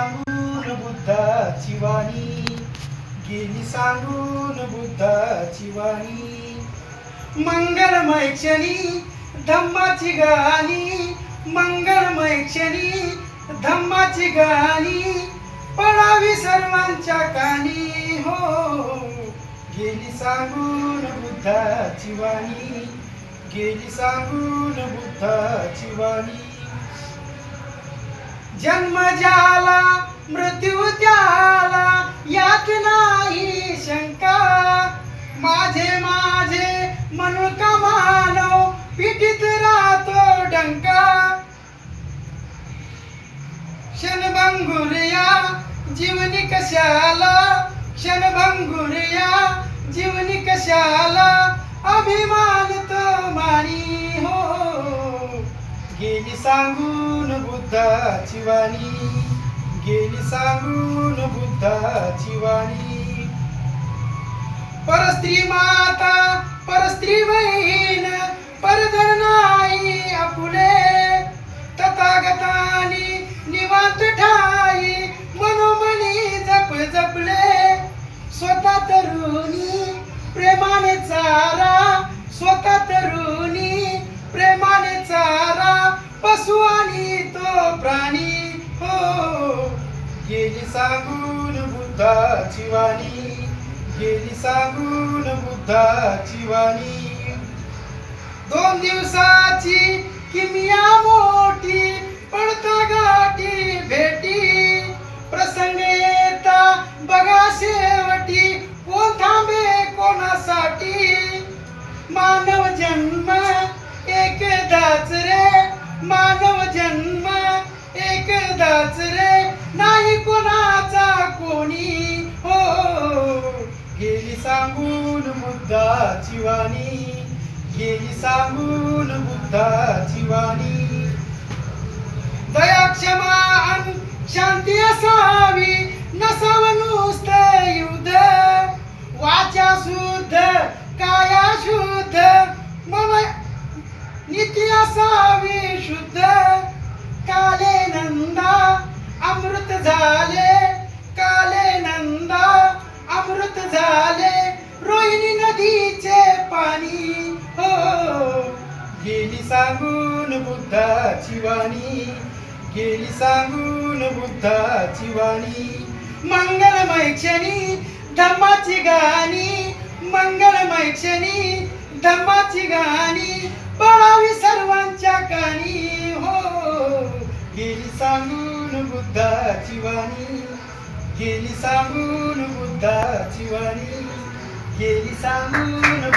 सांगून बुद्धाची वाणी गेली सांगून बुद्धाची वाणी मंगलमय क्षणी धम्माची गाणी मंगलमय क्षणी धम्माची गाणी पळावी सर्वांच्या कानी हो, हो, हो. गेली सांगून बुद्धाची वाणी गेली सांगून बुद्धाची वाणी जन्म जा मृत्यू त्याला यात नाही शंका. माझे माझे म्हणून का मानव? पिठीत राहतो डंका. क्षणभंगुर्या जीवनी कशाला? क्षणभंगुर्या जीवनी कशाला? अभिमान तो मानी हो. गेली सांगून बुद्धाची वाणी. गेली सांगून बुद्धाची वाणी परस्त्री माता परस्त्री बहीण परधन आपुले. तथागतानी निवांत ठाई मनोमनी जप जपले. स्वतः तरुणी प्रेमाने चारा गेली सांगून बुद्धाची वाणी. गेली सांगून बुद्धाची वाणी. दोन दिवसाची किमिया मोठी पडता गाठी भेटी. प्रसंग येता बघा शेवटी कोण थांबे कोणासाठी? मानव जन्म एकदाच रे मानव जन्म एकदाच रे. गेली सांगून बुद्धाची वाणी. गेली सांगून बुद्धाची वाणी. दया क्षमा आणि शांती असावी. नसावं नुसतं युद्ध. वाचा शुद्ध काया शुद्ध. मम नीती असावी शुद्ध. नदीचे पाणी हो. गेली सांगून बुद्धाची वाणी गेली सांगून बुद्धाची वाणी मंगलमय क्षणी धम्माची गाणी मंगलमय क्षणी धम्माची गाणी पळावी सर्वांच्या कानी हो. गेली सांगून बुद्धाची वाणी गेली सांगून बुद्धाची वाणी Geri sen bunu